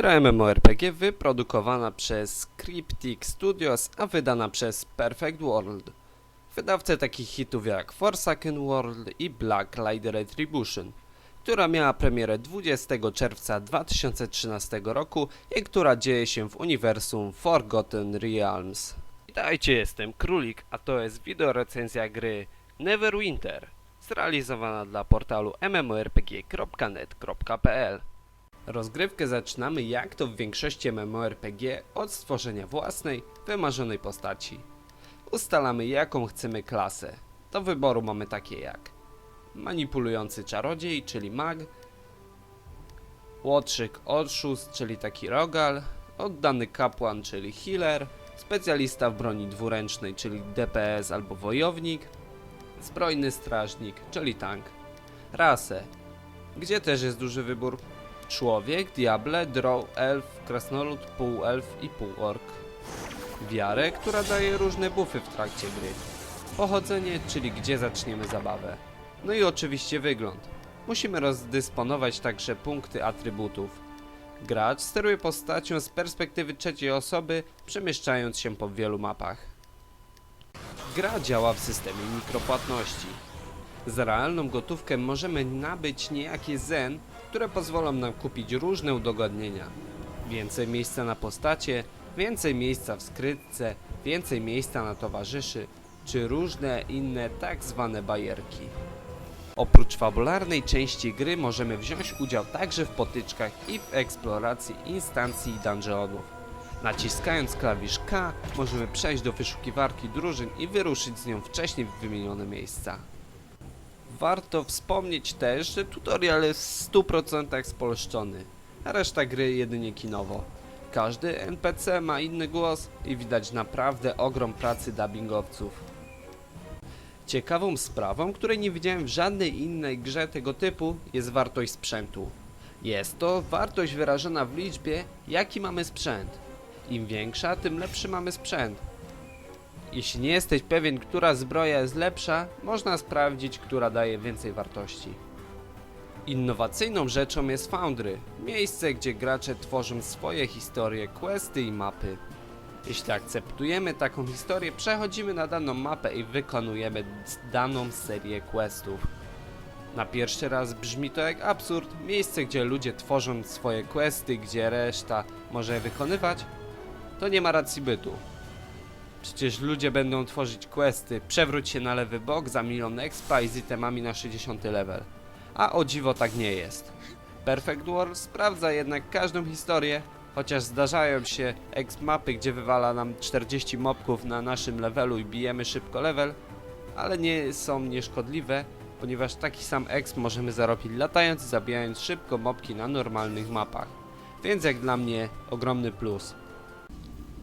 Gra MMORPG wyprodukowana przez Cryptic Studios, a wydana przez Perfect World. Wydawcę takich hitów jak Forsaken World i Black Light Retribution, która miała premierę 20 czerwca 2013 roku i która dzieje się w uniwersum Forgotten Realms. Witajcie, jestem Królik, a to jest wideorecenzja gry Neverwinter, zrealizowana dla portalu mmorpg.net.pl. Rozgrywkę zaczynamy jak to w większości MMORPG od stworzenia własnej, wymarzonej postaci. Ustalamy jaką chcemy klasę. Do wyboru mamy takie jak manipulujący czarodziej, czyli mag, łotrzyk oszust, czyli taki rogal, oddany kapłan, czyli healer, specjalista w broni dwuręcznej, czyli DPS albo wojownik, zbrojny strażnik, czyli tank, rasę, gdzie też jest duży wybór Człowiek, diable, drow, elf, krasnolud, półelf i półork. Wiarę, która daje różne buffy w trakcie gry. Pochodzenie, czyli gdzie zaczniemy zabawę. No i oczywiście wygląd. Musimy rozdysponować także punkty atrybutów. Gracz steruje postacią z perspektywy trzeciej osoby, przemieszczając się po wielu mapach. Gra działa w systemie mikropłatności. Za realną gotówkę możemy nabyć niejakie zen, które pozwolą nam kupić różne udogodnienia. Więcej miejsca na postacie, więcej miejsca w skrytce, więcej miejsca na towarzyszy, czy różne inne tak zwane bajerki. Oprócz fabularnej części gry możemy wziąć udział także w potyczkach i w eksploracji instancji i dungeonów. Naciskając klawisz K możemy przejść do wyszukiwarki drużyn i wyruszyć z nią wcześniej wymienione miejsca. Warto wspomnieć też, że tutorial jest w 100% spolszczony, a reszta gry jedynie kinowo. Każdy NPC ma inny głos i widać naprawdę ogrom pracy dubbingowców. Ciekawą sprawą, której nie widziałem w żadnej innej grze tego typu, jest wartość sprzętu. Jest to wartość wyrażona w liczbie, jaki mamy sprzęt. Im większa, tym lepszy mamy sprzęt. Jeśli nie jesteś pewien, która zbroja jest lepsza, można sprawdzić, która daje więcej wartości. Innowacyjną rzeczą jest Foundry, miejsce, gdzie gracze tworzą swoje historie, questy i mapy. Jeśli akceptujemy taką historię, przechodzimy na daną mapę i wykonujemy daną serię questów. Na pierwszy raz brzmi to jak absurd, miejsce, gdzie ludzie tworzą swoje questy, gdzie reszta może je wykonywać, to nie ma racji bytu. Przecież ludzie będą tworzyć questy, przewróć się na lewy bok za milion expa i z itemami na 60 level. A o dziwo tak nie jest. Perfect World sprawdza jednak każdą historię, chociaż zdarzają się ex mapy, gdzie wywala nam 40 mobków na naszym levelu i bijemy szybko level, ale nie są nieszkodliwe, ponieważ taki sam exp możemy zarobić latając i zabijając szybko mobki na normalnych mapach. Więc jak dla mnie ogromny plus.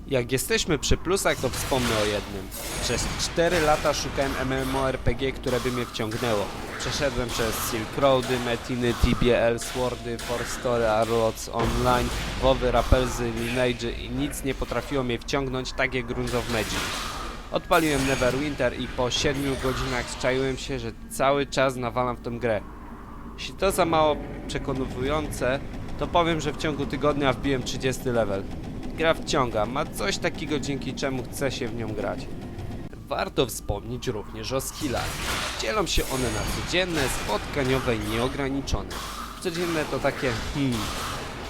Jak jesteśmy przy plusach, to wspomnę o jednym. Przez 4 lata szukałem MMORPG, które by mnie wciągnęło. Przeszedłem przez Silk Roady, Metiny, TBL, Swordy, Forstory, Arlots Online, WoWy, Rappelsy, Lineage i nic nie potrafiło mnie wciągnąć tak jak Runes of Magic. Odpaliłem Neverwinter i po 7 godzinach zczaiłem się, że cały czas nawalam w tą grę. Jeśli to za mało przekonujące, to powiem, że w ciągu tygodnia wbiłem 30 level. Gra wciąga, ma coś takiego dzięki czemu chce się w nią grać. Warto wspomnieć również o skillach. Dzielą się one na codzienne, spotkaniowe i nieograniczone. Codzienne to takie hmm.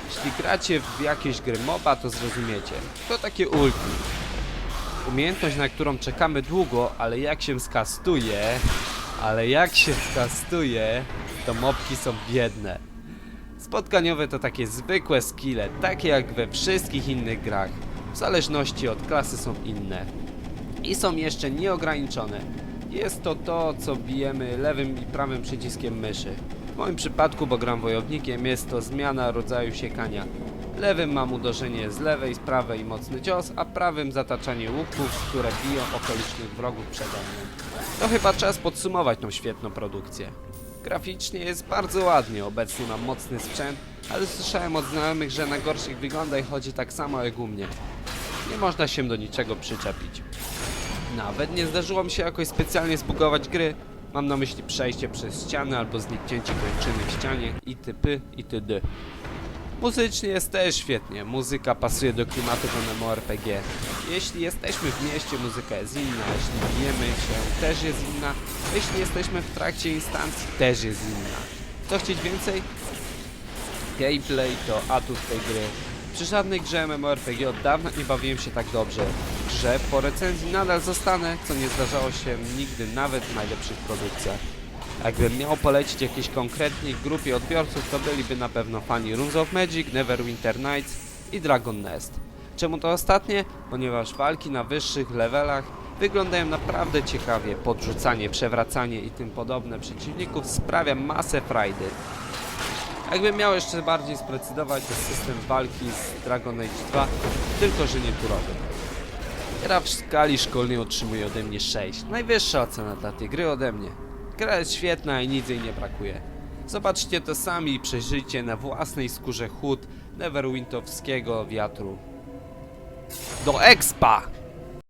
Jeśli gracie w jakieś gry MOBA, to zrozumiecie. To takie ulti. Umiejętność, na którą czekamy długo, ale jak się skastuje, ale jak się skastuje, to mobki są biedne. Spotkaniowe to takie zwykłe skille, takie jak we wszystkich innych grach. W zależności od klasy są inne. I są jeszcze nieograniczone. Jest to to, co bijemy lewym i prawym przyciskiem myszy. W moim przypadku, bo gram wojownikiem, jest to zmiana rodzaju siekania. Lewym mam uderzenie z lewej, z prawej mocny cios, a prawym zataczanie łuków, które biją okolicznych wrogów przede mną. To chyba czas podsumować tą świetną produkcję. Graficznie jest bardzo ładnie, obecnie mam mocny sprzęt, ale słyszałem od znajomych, że na gorszych wygląda i chodzi tak samo jak u mnie. Nie można się do niczego przyczepić. Nawet nie zdarzyło mi się jakoś specjalnie zbugować gry. Mam na myśli przejście przez ściany albo zniknięcie kończyny w ścianie i typy i tydy. Muzycznie jest też świetnie, muzyka pasuje do klimatu MMORPG. Jeśli jesteśmy w mieście, muzyka jest inna, jeśli bijemy się, też jest inna, jeśli jesteśmy w trakcie instancji, też jest inna. Co chcieć więcej? Gameplay to atut tej gry. Przy żadnej grze MMORPG od dawna nie bawiłem się tak dobrze. Grze po recenzji nadal zostanę, co nie zdarzało się nigdy nawet w najlepszych produkcjach. Jakbym miał polecić jakiejś konkretnej grupie odbiorców, to byliby na pewno fani Runes of Magic, Neverwinter Nights i Dragon Nest. Czemu to ostatnie? Ponieważ walki na wyższych levelach wyglądają naprawdę ciekawie. Podrzucanie, przewracanie i tym podobne przeciwników sprawia masę frajdy. Jakbym miał jeszcze bardziej sprecyzować, to system walki z Dragon Age 2, tylko że nie turowy. Gra w skali szkolnej otrzymuje ode mnie 6. Najwyższa ocena dla tej gry ode mnie. Gra jest świetna i nic jej nie brakuje. Zobaczcie to sami i przeżyjcie na własnej skórze chód Neverwintowskiego wiatru. Do expa!